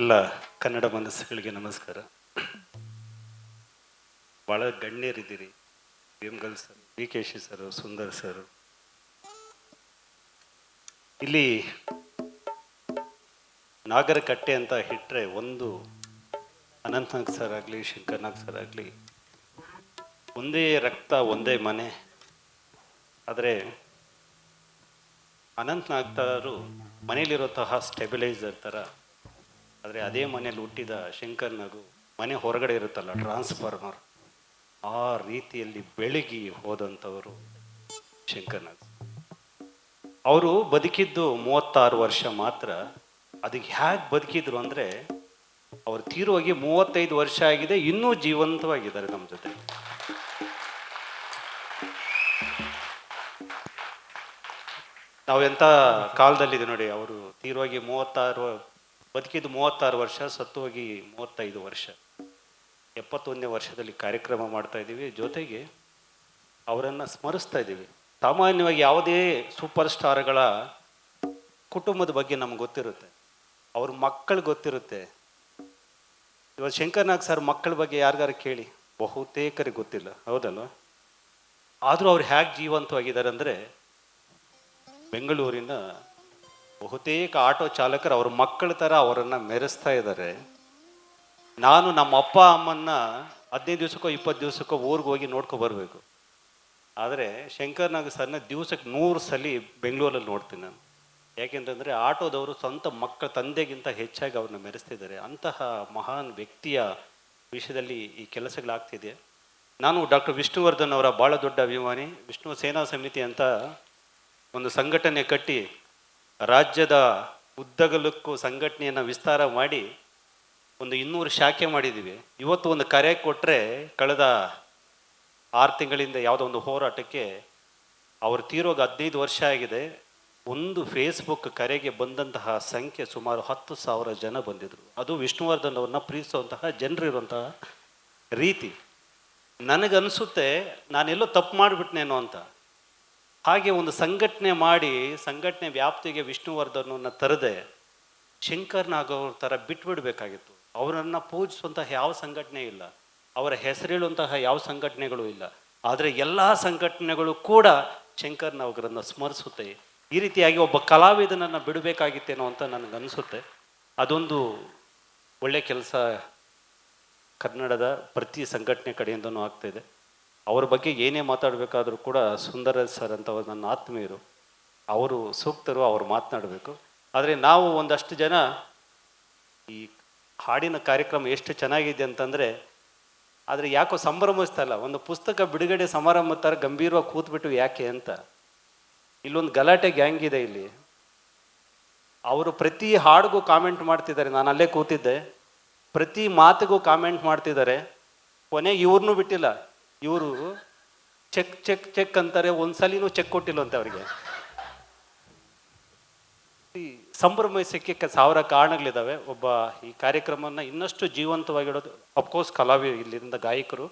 ಎಲ್ಲ ಕನ್ನಡ ಮನಸ್ಸುಗಳಿಗೆ ನಮಸ್ಕಾರ. ಭಾಳ ಗಣ್ಯರಿದ್ದೀರಿ. ಭೀಮ್ಗಲ್ ಸರ್ ಬಿ ಕೆ ಶಿ ಸರ್, ಸುಂದರ್ ಸರ್. ಇಲ್ಲಿ ನಾಗರಕಟ್ಟೆ ಅಂತ ಇಟ್ಟರೆ ಒಂದು ಅನಂತನಾಗ್ ಸರ್ ಆಗಲಿ, ಶಂಕರ್ನಾಗ್ ಸರ್ ಆಗಲಿ, ಒಂದೇ ರಕ್ತ, ಒಂದೇ ಮನೆ. ಆದರೆ ಅನಂತನಾಗ್ತಾರು ತಾರು ಮನೇಲಿರುವಂತಹ ಸ್ಟೆಬಿಲೈಸರ್ ಥರ ಆದರೆ ಅದೇ ಮನೇಲಿ ಹುಟ್ಟಿದ ಶಂಕರ್ನಾಗು ಮನೆ ಹೊರಗಡೆ ಇರುತ್ತಲ್ಲ, ಟ್ರಾನ್ಸ್ಫಾರ್ಮರ್, ಆ ರೀತಿಯಲ್ಲಿ ಬೆಳಗಿ ಹೋದಂಥವರು ಶಂಕರ್ನಾಗ್ ಅವರು ಬದುಕಿದ್ದು ಮೂವತ್ತಾರು ವರ್ಷ ಮಾತ್ರ. ಅದಕ್ಕೆ ಹೇಗೆ ಬದುಕಿದ್ರು ಅಂದರೆ ಅವರು ತೀರೋಗಿ ಮೂವತ್ತೈದು ವರ್ಷ ಆಗಿದೆ, ಇನ್ನೂ ಜೀವಂತವಾಗಿದ್ದಾರೆ ನಮ್ಮ ಜೊತೆ. ನಾವು ಎಂಥ ಕಾಲದಲ್ಲಿದೆ ನೋಡಿ, ಅವರು ತೀರೋಗಿ ಮೂವತ್ತಾರು ಬದುಕಿದ್ದು ಮೂವತ್ತಾರು ವರ್ಷ, ಸತ್ತು ಹೋಗಿ ಮೂವತ್ತೈದು ವರ್ಷ. ಎಪ್ಪತ್ತೊಂದನೇ ವರ್ಷದಲ್ಲಿ ಕಾರ್ಯಕ್ರಮ ಮಾಡ್ತಾ ಇದ್ದೀವಿ. ಜೊತೆಗೆ ಅವರನ್ನು ಸ್ಮರಿಸ್ತಾ ಇದ್ದೀವಿ. ಸಾಮಾನ್ಯವಾಗಿ ಯಾವುದೇ ಸೂಪರ್ ಸ್ಟಾರ್ಗಳ ಕುಟುಂಬದ ಬಗ್ಗೆ ನಮ್ಗೆ ಗೊತ್ತಿರುತ್ತೆ. ಅವ್ರ ಮಕ್ಕಳು ಗೊತ್ತಿರುತ್ತೆ. ಇವತ್ತು ಶಂಕರ್ನಾಗ್ ಸರ್ ಮಕ್ಕಳ ಬಗ್ಗೆ ಯಾರಿಗಾರು ಕೇಳಿ? ಬಹುತೇಕರಿಗೆ ಗೊತ್ತಿಲ್ಲ. ಹೌದಲ್ವ? ಆದರೂ ಅವ್ರು ಹೇಗೆ ಜೀವಂತವಾಗಿದ್ದಾರೆ ಅಂದರೆ ಬೆಂಗಳೂರಿನ ಬಹುತೇಕ ಆಟೋ ಚಾಲಕರು ಅವ್ರ ಮಕ್ಕಳ ಥರ ಅವರನ್ನು ಮೆರೆಸ್ತಾ ಇದ್ದಾರೆ. ನಾನು ನಮ್ಮ ಅಪ್ಪ, ಅಮ್ಮನ್ನ ಹದಿನೈದು ದಿವಸಕ್ಕೋ ಇಪ್ಪತ್ತು ದಿವಸಕ್ಕೋ ಊರಿಗೆ ಹೋಗಿ ನೋಡ್ಕೊ ಬರಬೇಕು. ಆದರೆ ಶಂಕರ್ನಾಗ್ ಸರ್ನ ದಿವಸಕ್ಕೆ ನೂರು ಸಲ ಬೆಂಗಳೂರಲ್ಲಿ ನೋಡ್ತೀನಿ ನಾನು. ಯಾಕೆಂತಂದರೆ ಆಟೋದವರು ಸ್ವಂತ ಮಕ್ಕಳ ತಂದೆಗಿಂತ ಹೆಚ್ಚಾಗಿ ಅವ್ರನ್ನ ಮೆರೆಸ್ತಿದ್ದಾರೆ ಅಂತಹ ಮಹಾನ್ ವ್ಯಕ್ತಿಯ ವಿಷಯದಲ್ಲಿ ಈ ಕೆಲಸಗಳಾಗ್ತಿದೆ ನಾನು ಡಾಕ್ಟರ್ ವಿಷ್ಣುವರ್ಧನ್ ಅವರ ಭಾಳ ದೊಡ್ಡ ಅಭಿಮಾನಿ. ವಿಷ್ಣು ಸೇನಾ ಸಮಿತಿ ಅಂತ ಒಂದು ಸಂಘಟನೆ ಕಟ್ಟಿ ರಾಜ್ಯದ ಉದ್ದಗಲಕ್ಕೂ ಸಂಘಟನೆಯನ್ನು ವಿಸ್ತಾರ ಮಾಡಿ ಒಂದು ಇನ್ನೂರು ಶಾಖೆ ಮಾಡಿದ್ದೀವಿ ಇವತ್ತು ಒಂದು ಕರೆ ಕೊಟ್ಟರೆ ಕಳೆದ ಆರು ತಿಂಗಳಿಂದ ಯಾವುದೋ ಒಂದು ಹೋರಾಟಕ್ಕೆ ಅವರು ತೀರೋಗ ಹದಿನೈದು ವರ್ಷ ಆಗಿದೆ. ಒಂದು ಫೇಸ್ಬುಕ್ ಕರೆಗೆ ಬಂದಂತಹ ಸಂಖ್ಯೆ ಸುಮಾರು ಹತ್ತು ಸಾವಿರ ಜನ ಬಂದಿದ್ದರು ಅದು ವಿಷ್ಣುವರ್ಧನ್ ಅವ್ರನ್ನ ಪ್ರೀತಿಸುವಂತಹ ಜನರಿರುವಂತಹ ರೀತಿ. ನನಗನ್ಸುತ್ತೆ ನಾನೆಲ್ಲೋ ತಪ್ಪು ಮಾಡಿಬಿಟ್ನೇನೋ ಅಂತ. ಹಾಗೆ ಒಂದು ಸಂಘಟನೆ ಮಾಡಿ ಸಂಘಟನೆ ವ್ಯಾಪ್ತಿಗೆ ವಿಷ್ಣುವರ್ಧನನ್ನು ತರದೆ ಶಂಕರ್ನಾಗವ್ರ ನಾಗ್ ಥರ ಬಿಟ್ಬಿಡ್ಬೇಕಾಗಿತ್ತು. ಅವರನ್ನು ಪೂಜಿಸುವಂತಹ ಯಾವ ಸಂಘಟನೆ ಇಲ್ಲ. ಅವರ ಹೆಸರಿಳುವಂತಹ ಯಾವ ಸಂಘಟನೆಗಳು ಇಲ್ಲ. ಆದರೆ ಎಲ್ಲ ಸಂಘಟನೆಗಳು ಕೂಡ ಶಂಕರ್ ನಾಗ್ರನ್ನು ಸ್ಮರಿಸುತ್ತೆ. ಈ ರೀತಿಯಾಗಿ ಒಬ್ಬ ಕಲಾವಿದನನ್ನು ಬಿಡಬೇಕಾಗಿತ್ತೇನೋ ಅಂತ ನನಗನ್ಸುತ್ತೆ. ಅದೊಂದು ಒಳ್ಳೆ ಕೆಲಸ ಕನ್ನಡದ ಪ್ರತಿ ಸಂಘಟನೆ ಕಡೆಯಿಂದನೂ ಆಗ್ತಾಯಿದೆ ಅವ್ರ ಬಗ್ಗೆ ಏನೇ ಮಾತಾಡಬೇಕಾದ್ರೂ ಕೂಡ ಸುಂದರ ಸರ್ ಅಂತ ನನ್ನ ಆತ್ಮೀಯರು. ಅವರು ಸೂಕ್ತರು, ಅವ್ರು ಮಾತನಾಡಬೇಕು. ಆದರೆ ನಾವು ಒಂದಷ್ಟು ಜನ ಈ ಹಾಡಿನ ಕಾರ್ಯಕ್ರಮ ಎಷ್ಟು ಚೆನ್ನಾಗಿದೆ ಅಂತಂದರೆ, ಆದರೆ ಯಾಕೋ ಸಂಭ್ರಮಿಸ್ತಾ ಇಲ್ಲ ಒಂದು ಪುಸ್ತಕ ಬಿಡುಗಡೆ ಸಮಾರಂಭ ಥರ ಗಂಭೀರವಾಗಿ ಕೂತ್ಬಿಟ್ಟು ಯಾಕೆ ಅಂತ. ಇಲ್ಲೊಂದು ಗಲಾಟೆ ಗ್ಯಾಂಗ್ ಇದೆ ಇಲ್ಲಿ. ಅವರು ಪ್ರತಿ ಹಾಡಿಗೂ ಕಾಮೆಂಟ್ ಮಾಡ್ತಿದ್ದಾರೆ. ನಾನು ಅಲ್ಲೇ ಕೂತಿದ್ದೆ. ಪ್ರತಿ ಮಾತಿಗೂ ಕಾಮೆಂಟ್ ಮಾಡ್ತಿದ್ದಾರೆ. ಕೊನೆಗೆ ಇವ್ರನ್ನೂ ಬಿಟ್ಟಿಲ್ಲ. ಇವರು ಚೆಕ್ ಚೆಕ್ ಚೆಕ್ ಅಂತಾರೆ, ಒಂದ್ಸಲಿನೂ ಚೆಕ್ ಕೊಟ್ಟಿಲ್ಲ ಅಂತ ಅವರಿಗೆ. ಈ ಸಂಭ್ರಮಿಸಕ್ಕೆ ಸಾವಿರ ಕಾರಣಗಳಿದ್ದಾವೆ ಒಬ್ಬ ಈ ಕಾರ್ಯಕ್ರಮನ ಇನ್ನಷ್ಟು ಜೀವಂತವಾಗಿಡೋದು ಅಫ್ಕೋರ್ಸ್ ಕಲಾವಿ ಇಲ್ಲಿಂದ ಗಾಯಕರು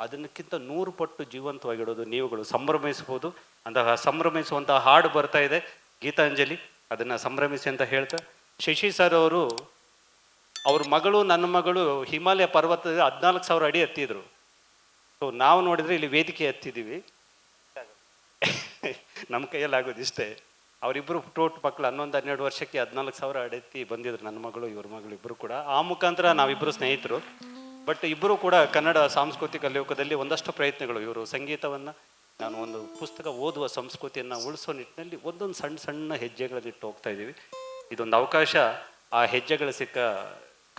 ಅದನ್ನಕ್ಕಿಂತ ನೂರು ಪಟ್ಟು ಜೀವಂತವಾಗಿಡೋದು ನೀವುಗಳು. ಸಂಭ್ರಮಿಸಬಹುದು, ಅಂತಹ ಸಂಭ್ರಮಿಸುವಂತಹ ಹಾಡು ಬರ್ತಾ ಇದೆ. ಗೀತಾಂಜಲಿ, ಅದನ್ನು ಸಂಭ್ರಮಿಸಿ ಅಂತ ಹೇಳ್ತಾ. ಶಶಿ ಸರ್ ಅವರು, ಅವ್ರ ಮಗಳು, ನನ್ನ ಮಗಳು ಹಿಮಾಲಯ ಪರ್ವತದ ಹದಿನಾಲ್ಕು ಸಾವಿರ ಅಡಿ ಹತ್ತಿದ್ರು ಸೊ ನಾವು ನೋಡಿದ್ರೆ ಇಲ್ಲಿ ವೇದಿಕೆ ಹತ್ತಿದ್ದೀವಿ ನಮ್ಮ ಕೈಯಲ್ಲಿ ಆಗೋದು ಇಷ್ಟೇ. ಅವರಿಬ್ಬರು ಟೋಟ್ ಮಕ್ಕಳು ಹನ್ನೊಂದು, ಹನ್ನೆರಡು ವರ್ಷಕ್ಕೆ ಹದಿನಾಲ್ಕು ಸಾವಿರ ಅಡೆತ್ತಿ ಬಂದಿದ್ರು ನನ್ನ ಮಗಳು, ಇವ್ರ ಮಗಳು ಇಬ್ಬರು ಕೂಡ. ಆ ಮುಖಾಂತರ ನಾವಿಬ್ಬರು ಸ್ನೇಹಿತರು. ಬಟ್ ಇಬ್ಬರು ಕೂಡ ಕನ್ನಡ ಸಾಂಸ್ಕೃತಿಕ ಲೋಕದಲ್ಲಿ ಒಂದಷ್ಟು ಪ್ರಯತ್ನಗಳು. ಇವರು ಸಂಗೀತವನ್ನು, ನಾನು ಒಂದು ಪುಸ್ತಕ ಓದುವ ಸಂಸ್ಕೃತಿಯನ್ನು ಉಳಿಸೋ ನಿಟ್ಟಿನಲ್ಲಿ ಒಂದೊಂದು ಸಣ್ಣ ಸಣ್ಣ ಹೆಜ್ಜೆಗಳನ್ನಿಟ್ಟು ಹೋಗ್ತಾ ಇದ್ದೀವಿ. ಇದೊಂದು ಅವಕಾಶ. ಆ ಹೆಜ್ಜೆಗಳು ಸಿಕ್ಕ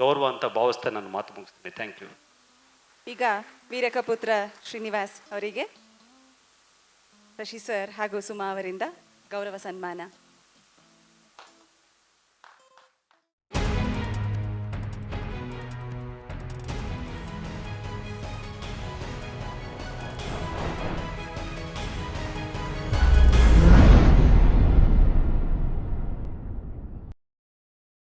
ಗೌರವ ಅಂತ ಭಾವಿಸ್ತಾ ನಾನು ಮಾತು ಮುಗಿಸ್ತೀನಿ. ಥ್ಯಾಂಕ್ ಯು ಈಗ ವೀರಕಪುತ್ರ ಶ್ರೀನಿವಾಸ್ ಅವರಿಗೆ ಶಶಿ ಸರ್ ಹಾಗೂ ಸುಮಾ ಅವರಿಂದ ಗೌರವ ಸನ್ಮಾನ.